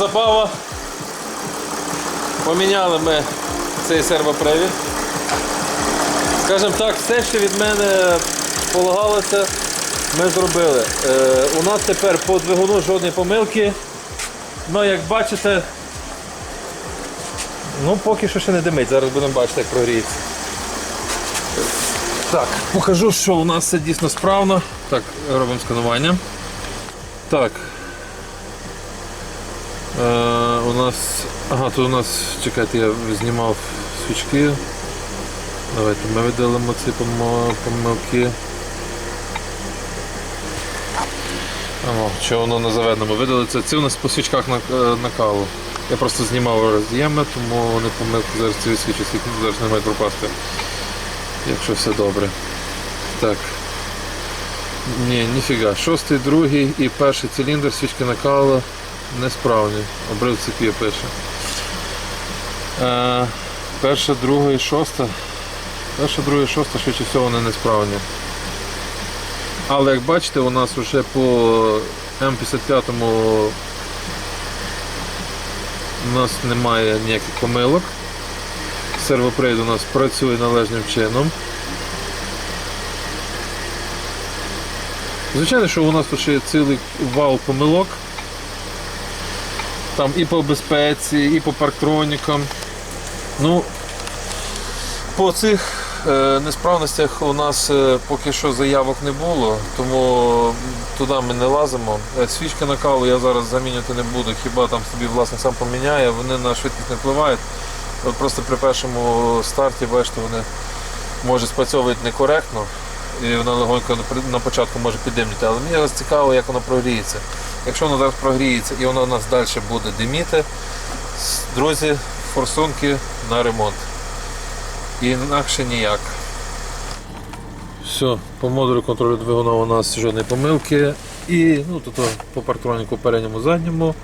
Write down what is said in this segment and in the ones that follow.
забава. Поміняли ми цей сервопривід. Скажімо так, все, що від мене полагалося, ми зробили. Е, у нас тепер по двигуну жодної помилки. Ну, як бачите, ну поки що ще не димить. Зараз будемо бачити, як прогріється. Так, покажу, що у нас все дійсно справно. Так, робимо сканування. Так. Е, у нас. Ага, тут у нас, чекайте, я знімав свічки. Давайте ми видалимо ці помилки. Ано, що воно не заведено видали це. У нас по свічках на, е, на. Я просто знімав роз'єми, тому вони помилки зараз ці свічі зараз не мають пропасти. Якщо все добре. Так. Ні, ніфіга. Шостий, другий і перший циліндр свічки накала несправні. Обрив цепі пише. Е, перша, друга і шоста. Перша, друга і шоста, швидше всього, вони несправні. Але як бачите, у нас вже по М55 у нас немає ніяких помилок. Сервопривід у нас працює належним чином. Звичайно, що у нас тут ще є цілий вал помилок. Там і по безпеці, і по парктронікам. Ну, по цих е, несправностях у нас е, поки що заявок не було, тому туди ми не лазимо. Е, Свічки на каву я зараз замінювати не буду, хіба там собі власник сам поміняє, вони на швидкість не впливають. Просто при першому старті, бачите, вони може спрацьовують некоректно і вона легонько на на початку може піддимніти. Але мені зараз цікаво, як воно прогріється. Якщо воно зараз прогріється і воно у нас далі буде диміти, друзі, форсунки на ремонт. Інакше ніяк. Все, по модулю контролю двигуна у нас жодної помилки. І ну, тут по партроніку передньому задньому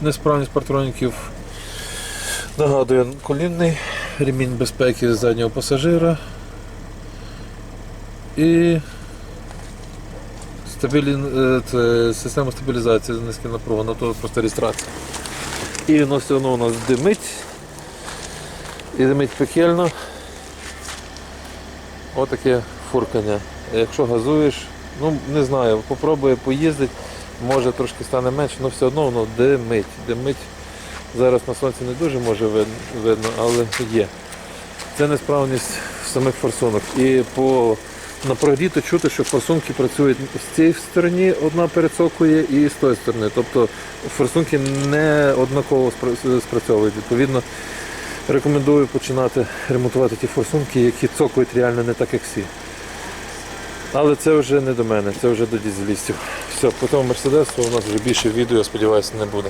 несправність партроніків. Нагадую, колінний ремінь безпеки заднього пасажира. І стабілі... е, це система стабілізації за низьким напругом, на то просто реєстрація. І воно все одно у нас димить. І димить пекельно. Отаке фуркання. Якщо газуєш, ну не знаю, попробує поїздити, може трошки стане менше, але все одно воно димить. Димить. Зараз на сонці не дуже може видно, але є. Це несправність самих форсунок. І по на прогріту чути, що форсунки працюють з цієї сторони, одна перецокує і з тої сторони. Тобто форсунки не однаково спрацьовують. Відповідно, рекомендую починати ремонтувати ті форсунки, які цокають реально не так, як всі. Але це вже не до мене, це вже до дізелістів. Все, по тому Мерседесу у нас вже більше відео, я сподіваюся, не буде.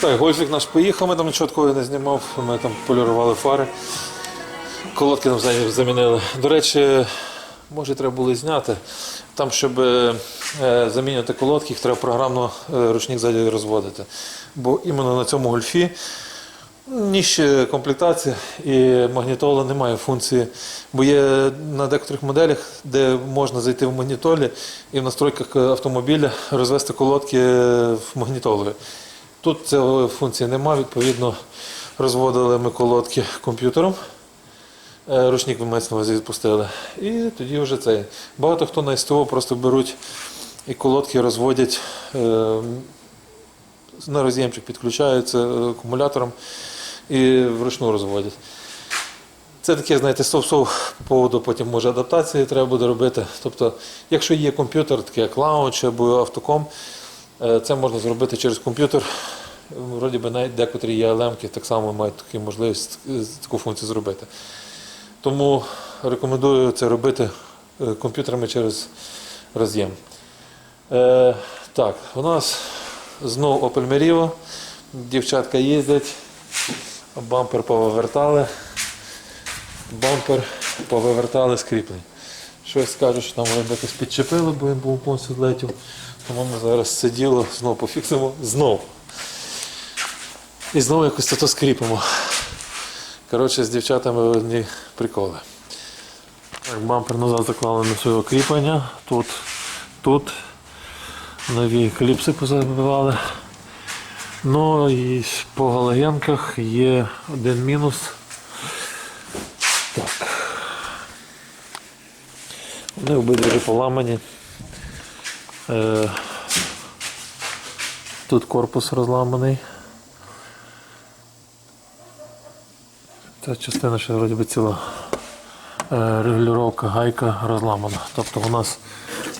Так, гольфік наш поїхав, ми там нічого такого не знімав, ми там полірували фари. Колодки нам замінили. До речі, може треба було зняти. Там, щоб е, замінювати колодки, їх треба програмно е, ручник ззаді розводити. Бо іменно на цьому гольфі Ніж комплектація і магнітола немає функції, бо є на декотрих моделях, де можна зайти в магнітолі і в настройках автомобіля розвести колодки в магнітолові. Тут цього функції немає, відповідно, розводили ми колодки комп'ютером. Е, Ручник ви маєте на увазі відпустили. І тоді вже це. Багато хто на СТО просто беруть і колодки розводять е, на роз'ємчик підключаються е, акумулятором і вручну розводять. Це таке, знаєте, сов-сов по поводу потім може адаптації треба буде робити. Тобто, якщо є комп'ютер, такий як Launch або автоком, е, це можна зробити через комп'ютер. Вроді би навіть декотрі є LM, так само мають таку можливість е, таку функцію зробити. Тому рекомендую це робити е, комп'ютерами через роз'єм. Е, так, у нас Знов Opel Merivo. Дівчатка їздять. Бампер повивертали. Бампер повивертали з. Щось скажуть, що там вони якось підчепили, бо він був повністю злетів. Тому ми зараз це діло знову пофіксимо. Знов. І знову якось це то скріпимо. Коротше, з дівчатами одні приколи. Так, бампер назад заклали на своє кріплення. Тут, тут нові кліпси позабивали. Ну і по галогенках є один мінус. Так. Вони обидві поламані. Е, тут корпус розламаний. Ця частина ще вроді би ціла е, регулювання гайка розламана. Тобто у нас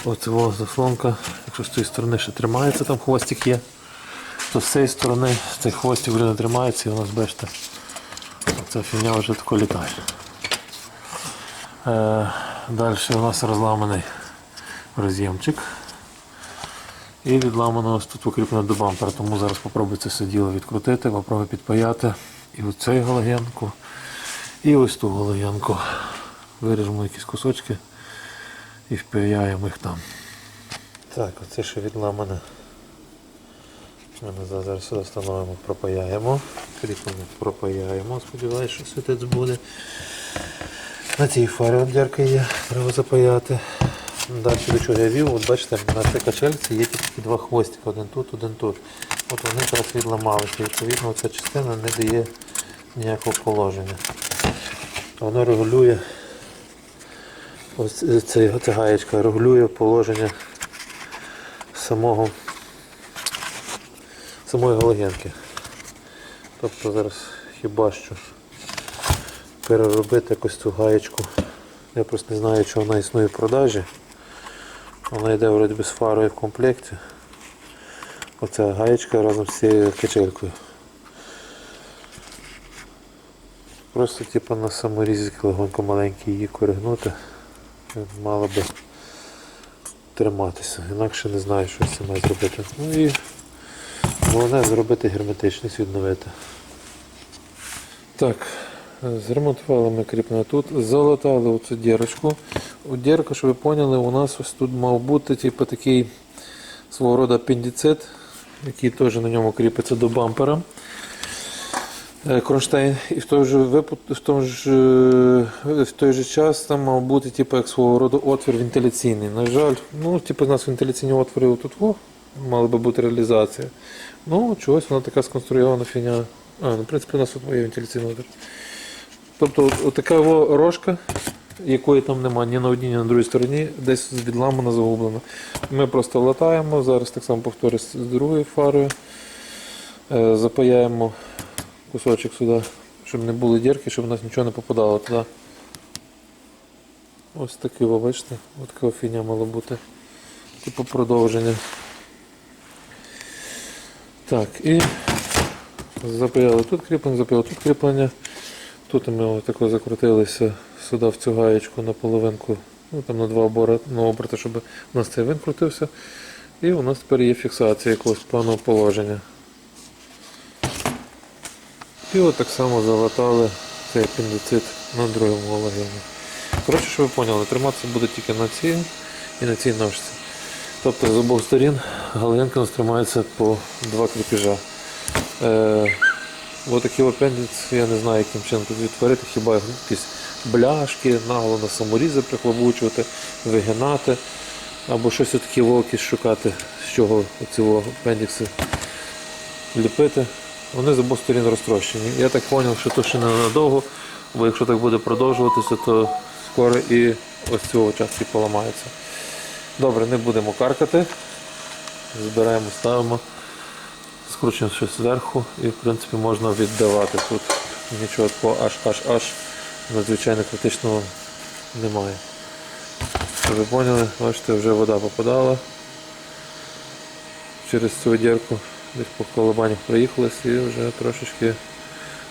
оцього заслонка, якщо з цієї сторони ще тримається, там хвостик є, то з цієї сторони цей хвостик вже не тримається і у нас бачите, ця фігня вже тако літає. Е, далі у нас розламаний роз'ємчик. І відламано ось тут укріплено до бампера, тому зараз попробую це все діло відкрутити, попробую підпаяти і оцей галогенку, і ось ту галогенку. Виріжемо якісь кусочки і впаяємо їх там. Так, оце ще відламане. Ми назад зараз сюди встановимо, пропаяємо. Кріплення пропаяємо, сподіваюся, що світець буде. На цій фарі от дірка є, треба запаяти. Далі до чого я вів, от бачите, на цій качельці є тільки два хвостики, один тут, один тут. От вони зараз відламалися. Відповідно ця частина не дає ніякого положення. Воно регулює, ось ця гаєчка регулює положення самого самої галогенки. Тобто зараз хіба що переробити якось цю гаєчку. Я просто не знаю, чи вона існує в продажі. Вона йде вроді би з фарою в комплекті. Оця гаєчка разом з цією качелькою. Просто типу на саморізі легонько маленький її коригнути. Мало би триматися. Інакше не знаю, що з цим має зробити. Ну і головне зробити герметичність, відновити. Так, зремонтували ми кріплення тут, залатали оцю дірочку. У дірка, щоб ви поняли, у нас ось тут мав бути типу, такий свого роду апендицит, який теж на ньому кріпиться до бампера. Е, Кронштейн. І в той же в тому ж, е, в той же час там мав бути типу, як свого роду отвір вентиляційний. На жаль, ну, типу, у нас вентиляційні отвори отут во, мала би бути реалізація. Ну, чогось вона така сконструйована фігня. А, ну, в принципі, у нас тут є вентиляційний отвір. Тобто, от- от така рожка, якої там немає ні на одній, ні на другій стороні, десь відламана, загублена. Ми просто латаємо, зараз так само повторюю з другою фарою. Е, Запаяємо кусочок сюди, щоб не були дірки, щоб у нас нічого не попадало туди. Ось такий, бачите, ось така фігня мала бути. Типу продовження. Так, і запаяли тут кріплення, запаяли тут кріплення. Тут ми отако закрутилися сюди в цю гаєчку на половинку, ну там на два обори, на оберти, щоб у нас цей вин крутився. І у нас тепер є фіксація якогось певного положення. І от так само залатали цей апендицит на другому галогені. Коротше, що ви поняли, триматися буде тільки на цій і на цій ножці. Тобто з обох сторін галогенка у нас тримається по два кріпіжа. Е, Ось такий апендиц, я не знаю, яким чином тут відтворити, хіба якісь бляшки, нагло на саморізи прихлобучувати, вигинати, або щось таке вовки шукати, з чого ці апендикси ліпити. Вони з обох сторін розтрощені. Я так зрозумів, що то ще не надовго, бо якщо так буде продовжуватися, то скоро і ось цього частки поламаються. Добре, не будемо каркати. Збираємо, ставимо, скручуємо щось зверху і в принципі можна віддавати. Тут нічого такого аж аж аж надзвичайно критичного немає. Щоб ви поняли, бачите, вже вода попадала через цю дірку. Десь по колебаннях проїхалось і вже трошечки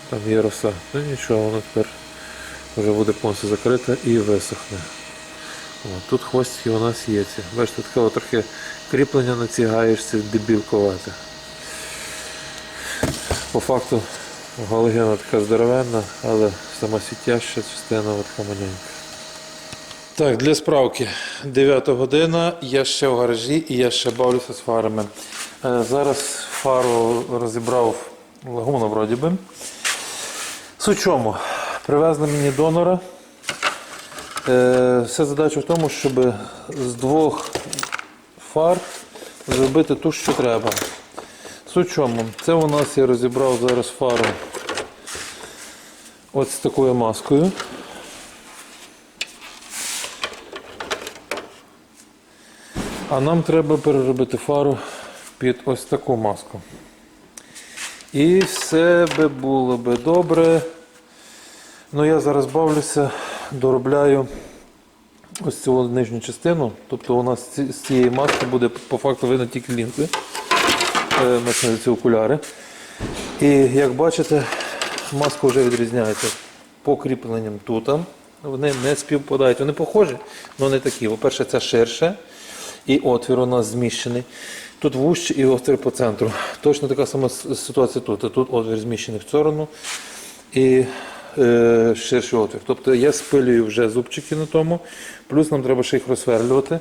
там є роса. Ну нічого, воно тепер вже буде повністю закрите і висохне. О, тут хвостики у нас є ці. Бачите, таке трохи кріплення на цій гаєчці дебілковате. По факту галогена така здоровенна, але сама світяща частина така маленька. Так, для справки. 9 година, я ще в гаражі і я ще бавлюся з фарами. Е, Зараз фару розібрав лагуна вроді би. Чому? Привезли мені донора. Е, Вся задача в тому, щоб з двох фар зробити ту, що треба. Суть чому? Це у нас я розібрав зараз фару ось такою маскою. А нам треба переробити фару під ось таку маску. І все би було би добре. Ну я зараз бавлюся, доробляю ось цю нижню частину. Тобто у нас з цієї маски буде по факту видно тільки лінзи. Е, мається ці окуляри. І як бачите, маска вже відрізняється по кріпленням тут. Вони не співпадають. Вони похожі, але не такі. По-перше, це ширше. І отвір у нас зміщений. Тут вужче і отвір по центру. Точно така сама ситуація тут. Тут отвір зміщений в сторону і ширший отвір. Тобто я спилюю вже зубчики на тому, плюс нам треба ще їх розсверлювати,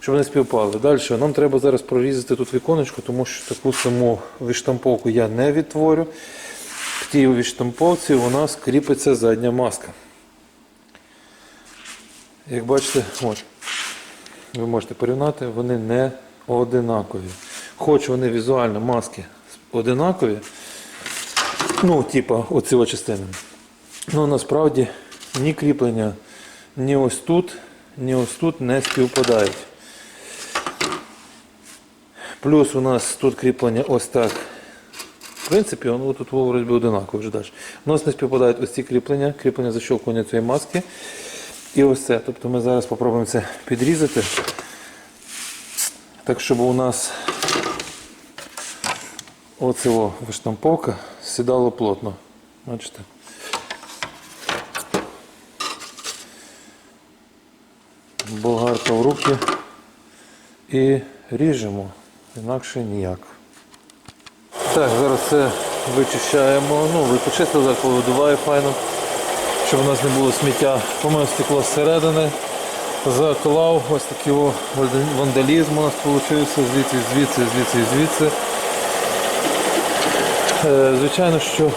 щоб вони співпали. Далі нам треба зараз прорізати тут віконечко, тому що таку саму відштамповку я не відтворю. В тій відштамповці у нас кріпиться задня маска. Як бачите, ось, ви можете порівняти, вони не одинакові. Хоч вони візуально маски одинакові, ну, типа, оці частини. Ну, насправді ні кріплення ні ось тут, ні ось тут не співпадають. Плюс у нас тут кріплення ось так. В принципі, воно тут вроді одинаково вже далі. У нас не співпадають ось ці кріплення, кріплення защолкування цієї маски. І ось це. Тобто ми зараз спробуємо це підрізати. Так, щоб у нас оце виштамповка сідало плотно. Бачите? Болгарка в руки і ріжемо, інакше ніяк. Так, зараз це вичищаємо. Ну, ви почистили, так файно, щоб у нас не було сміття. Помив стекло зсередини, заклав ось такий вандалізм у нас вийшов, звідси, звідси, звідси звідси. Е, Звичайно, що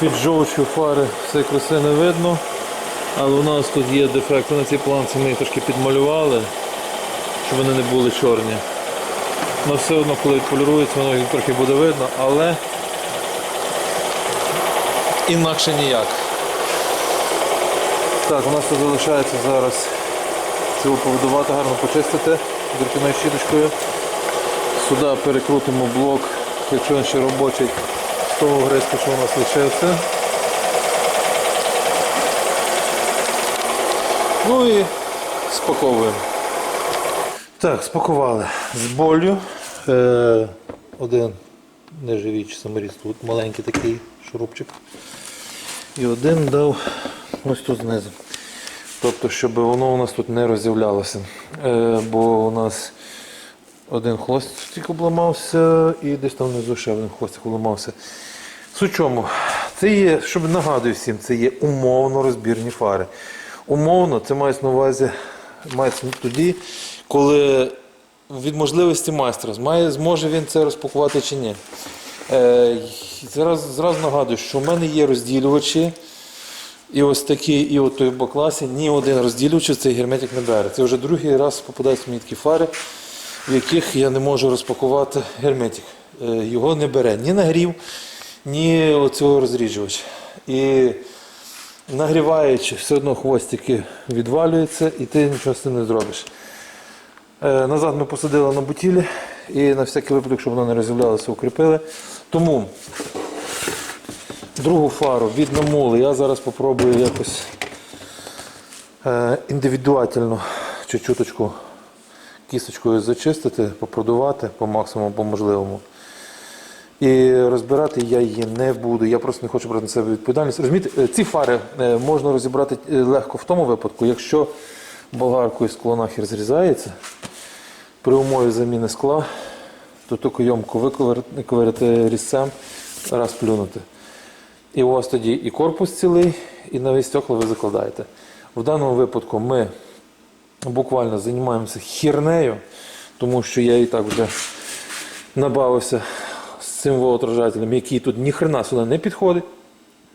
під жовчю фари все краси не видно, але у нас тут є дефект. На цій планці ми їх трошки підмалювали, щоб вони не були чорні. Але все одно, коли полірується, воно їх трохи буде видно, але інакше ніяк. Так, у нас тут залишається зараз цього повидувати, гарно почистити дерпіною щіточкою. Сюди перекрутимо блок, якщо він ще робочий, з того гризка, що у нас лишився. Ну і спаковуємо. Так, спакували з болю. Е, один нержавіючий саморіз тут, маленький такий шурупчик. І один дав ось тут знизу. Тобто, щоб воно у нас тут не роз'являлося. Е, бо у нас один хвостик обламався і десь там внизу ще один хвостик обламався. Суть чому? Це є, щоб нагадую всім, це є умовно розбірні фари. Умовно, це мається на увазі мається тоді, коли від можливості майстра змає, зможе він це розпакувати чи ні. Е, зразу, зразу нагадую, що в мене є розділювачі. І ось такі, і от той по класі ні один розділювач цей герметик не бере. Це вже другий раз попадаються мені такі фари, в яких я не можу розпакувати герметик. Е, Його не бере ні нагрів, ні оцього розріджувача. І нагріваючи, все одно хвостики відвалюються і ти нічого з цим не зробиш. Е, Назад ми посадили на бутілі і на всякий випадок, щоб воно не роз'являлося, укріпили. Тому другу фару від намули я зараз спробую якось е, індивідуально чуть-чуточку кісточкою зачистити, попродувати по максимуму, по можливому. І розбирати я її не буду. Я просто не хочу брати на себе відповідальність. Розумієте, е, ці фари е, можна розібрати е, легко в тому випадку, якщо болгаркою скло нахер зрізається, при умові заміни скла, то ту кайомку виковирити різцем, раз плюнути. І у вас тоді і корпус цілий, і навіть стекла ви закладаєте. В даному випадку ми буквально займаємося хірнею, тому що я і так вже набавився цим отражателем, який тут ніхрена сюди не підходить.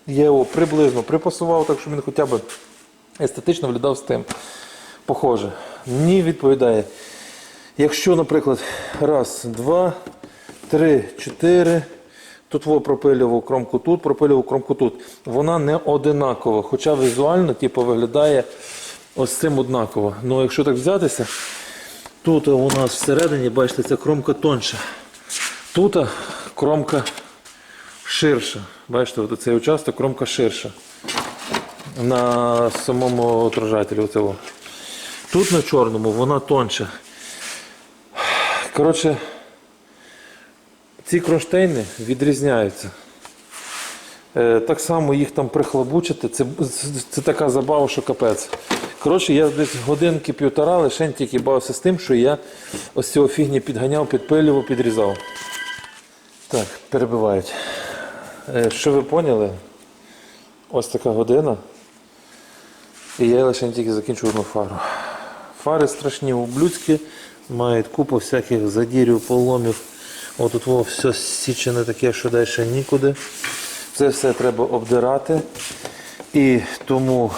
Я його приблизно припасував, так щоб він хоча б естетично виглядав з тим. Похоже. Мені відповідає. Якщо, наприклад, раз, два, три, чотири. Тут во пропилював кромку тут, пропилював кромку тут. Вона не одинакова, хоча візуально типу, виглядає ось цим однаково. Ну якщо так взятися, тут у нас всередині, бачите, ця кромка тонша. Тут кромка ширша. Бачите, от цей участок кромка ширша. На самому отражателі. Оцього. Тут на чорному вона тонша. Коротше, ці кронштейни відрізняються. Е, так само їх там прихлобучити, це, це, така забава, що капець. Коротше, я десь годинки півтора лише тільки бавився з тим, що я ось цього фігні підганяв, підпилював, підрізав. Так, перебивають. Е, що ви поняли? Ось така година. І я лише тільки закінчу одну фару. Фари страшні ублюдські, мають купу всяких задірів, поломів. Отут во все січене таке, що далі нікуди. Це все треба обдирати. І тому,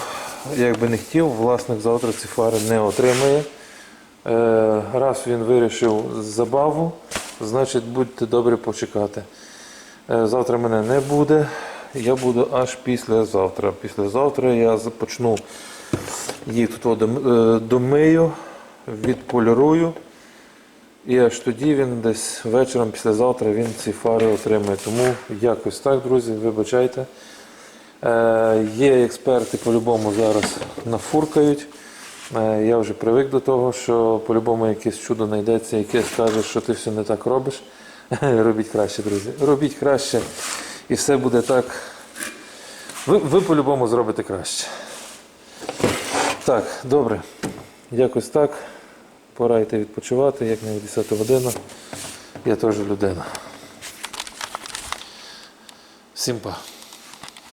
як би не хотів, власник завтра ці фари не отримає. Е, раз він вирішив забаву, значить будьте добрі почекати. Е, Завтра мене не буде. Я буду аж післязавтра. Післязавтра я почну їх тут е, домию, відполірую. І аж тоді він десь вечором післязавтра він ці фари отримає. Тому якось так, друзі, вибачайте. Е, є експерти по-любому зараз нафуркають. Е, я вже привик до того, що по-любому якесь чудо знайдеться, яке скаже, що ти все не так робиш. Робіть краще, друзі. Робіть краще. І все буде так. Ви, ви по-любому зробите краще. Так, добре. Якось так. Пора йти відпочивати, як не 10 година. Я теж людина. Всім па.